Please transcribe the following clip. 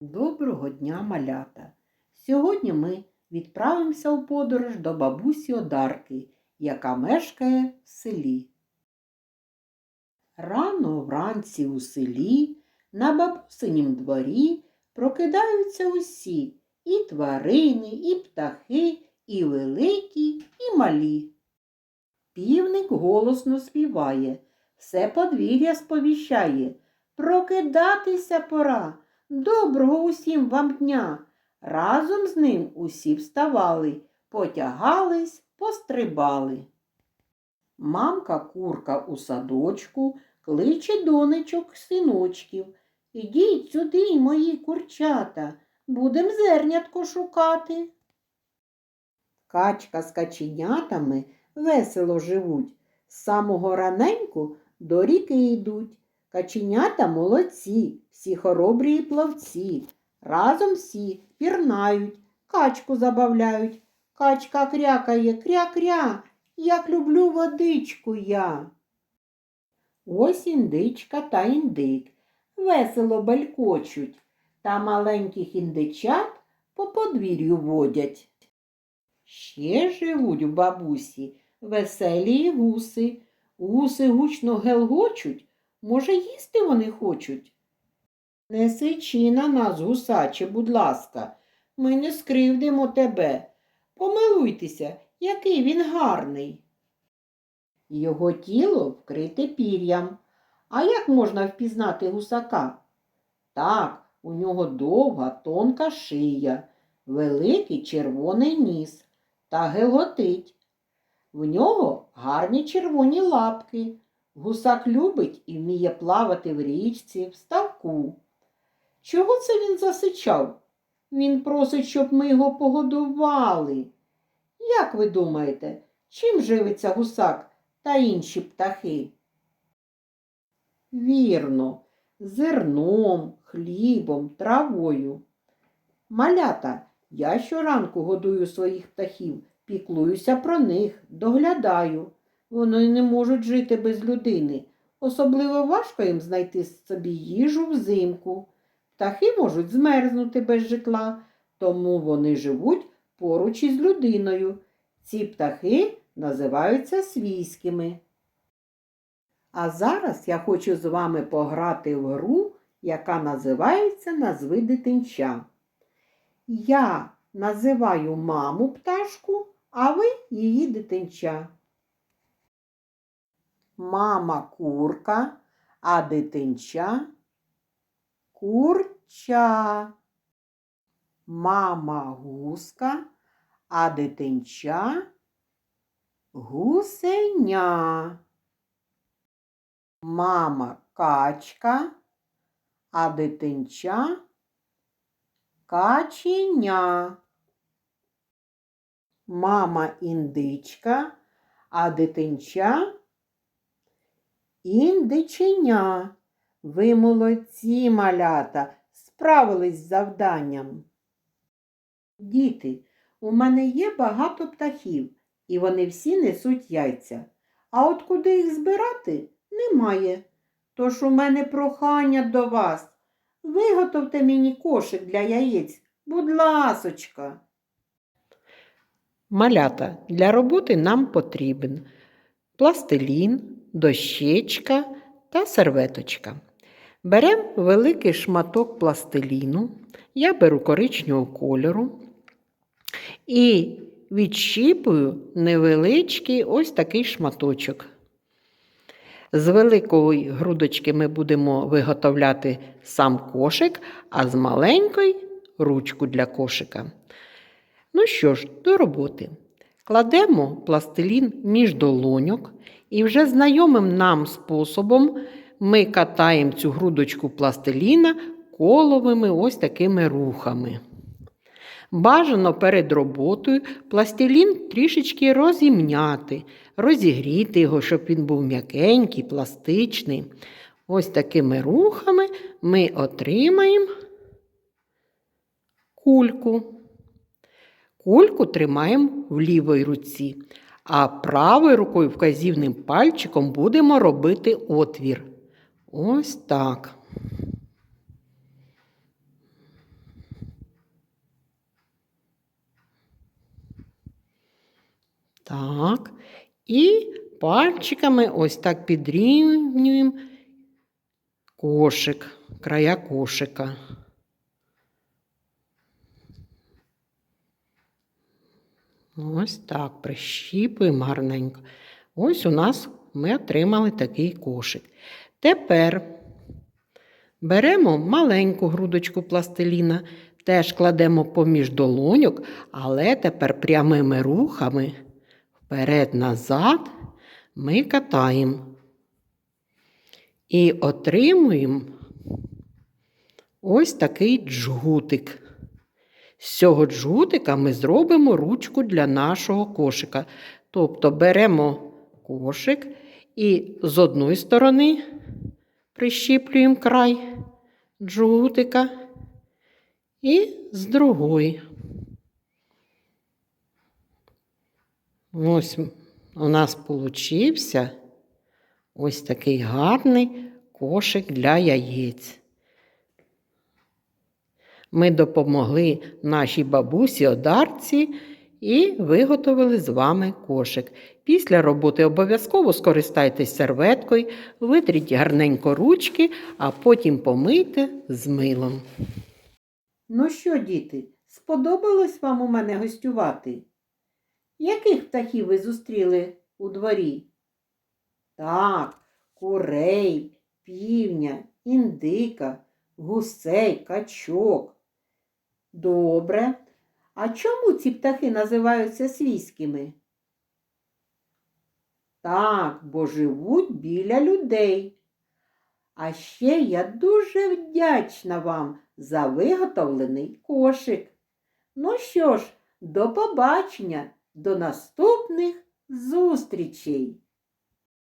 Доброго дня, малята! Сьогодні ми відправимося у подорож до бабусі Одарки, яка мешкає в селі. Рано вранці у селі на бабусинім дворі прокидаються усі і тварини, і птахи, і великі, і малі. Півник голосно співає, все подвір'я сповіщає. Прокидатися пора. Доброго усім вам дня. Разом з ним усі вставали, потягались, пострибали. Мамка курка у садочку кличе донечок синочків. Ідіть сюди, мої курчата, будем зернятко шукати. Качка з каченятами весело живуть, з самого раненьку до ріки йдуть. Каченята молодці, всі хоробрі і плавці. Разом всі пірнають, качку забавляють. Качка крякає кря-кря, як люблю водичку я. Ось індичка та індик весело балькочуть, та маленьких індичат по подвір'ю водять. Ще живуть у бабусі веселі гуси. Гуси гучно гелгочуть, може, їсти вони хочуть. Не сичи на нас, гусаче, будь ласка, ми не скривдимо тебе. Помилуйтеся, який він гарний. Його тіло вкрите пір'ям. А як можна впізнати гусака? Так, у нього довга тонка шия, великий червоний ніс та гелготить. В нього гарні червоні лапки. Гусак любить і вміє плавати в річці, в ставку. Чого це він засичав? Він просить, щоб ми його погодували. Як ви думаєте, чим живиться гусак та інші птахи? Вірно, зерном, хлібом, травою. Малята, я щоранку годую своїх птахів, піклуюся про них, доглядаю. Вони не можуть жити без людини. Особливо важко їм знайти собі їжу взимку. Птахи можуть змерзнути без житла, тому вони живуть поруч із людиною. Ці птахи називаються свійськими. А зараз я хочу з вами пограти в гру, яка називається Назви дитинча. Я називаю маму пташку, а ви її дитинча. Мама курка, а дитинча курча. Мама гуска, а дитинча гусеня. Мама качка, а дитинча каченя. Мама індичка, а дитинча індиченя. Ви молодці, малята, справились з завданням. Діти, у мене є багато птахів, і вони всі несуть яйця. А от куди їх збирати немає. Тож у мене прохання до вас. Виготовте мені кошик для яєць, будь ласочка. Малята, для роботи нам потрібен пластилін, дощечка та серветочка. Беремо великий шматок пластиліну, я беру коричневого кольору і відщіпую невеличкий ось такий шматочок. З великої грудочки ми будемо виготовляти сам кошик, а з маленької ручку для кошика. Ну що ж, до роботи. Кладемо пластилін між долоньок і вже знайомим нам способом ми катаємо цю грудочку пластиліна коловими ось такими рухами. Бажано перед роботою пластилін трішечки розімняти, розігріти його, щоб він був м'якенький, пластичний. Ось такими рухами ми отримаємо кульку. Кульку тримаємо в лівій руці, а правою рукою вказівним пальчиком будемо робити отвір. Ось так. Так. І пальчиками ось так підрівнюємо кошик, края кошика. Ось так прищіпуємо гарненько. Ось у нас ми отримали такий кошик. Тепер беремо маленьку грудочку пластиліна, теж кладемо поміж долоньок, але тепер прямими рухами вперед-назад ми катаємо. І отримуємо ось такий джгутик. З цього джгутика ми зробимо ручку для нашого кошика. Тобто беремо кошик і з одної сторони прищіплюємо край джгутика і з другої. Ось у нас получився ось такий гарний кошик для яєць. Ми допомогли нашій бабусі одарці і виготовили з вами кошик. Після роботи обов'язково скористайтесь серветкою, витріть гарненько ручки, а потім помийте з милом. Ну що, діти, сподобалось вам у мене гостювати? Яких птахів ви зустріли у дворі? Так, курей, півня, індика, гусей, качок. Добре. А чому ці птахи називаються свійськими? Так, бо живуть біля людей. А ще я дуже вдячна вам за виготовлений кошик. Ну що ж, до побачення, до наступних зустрічей!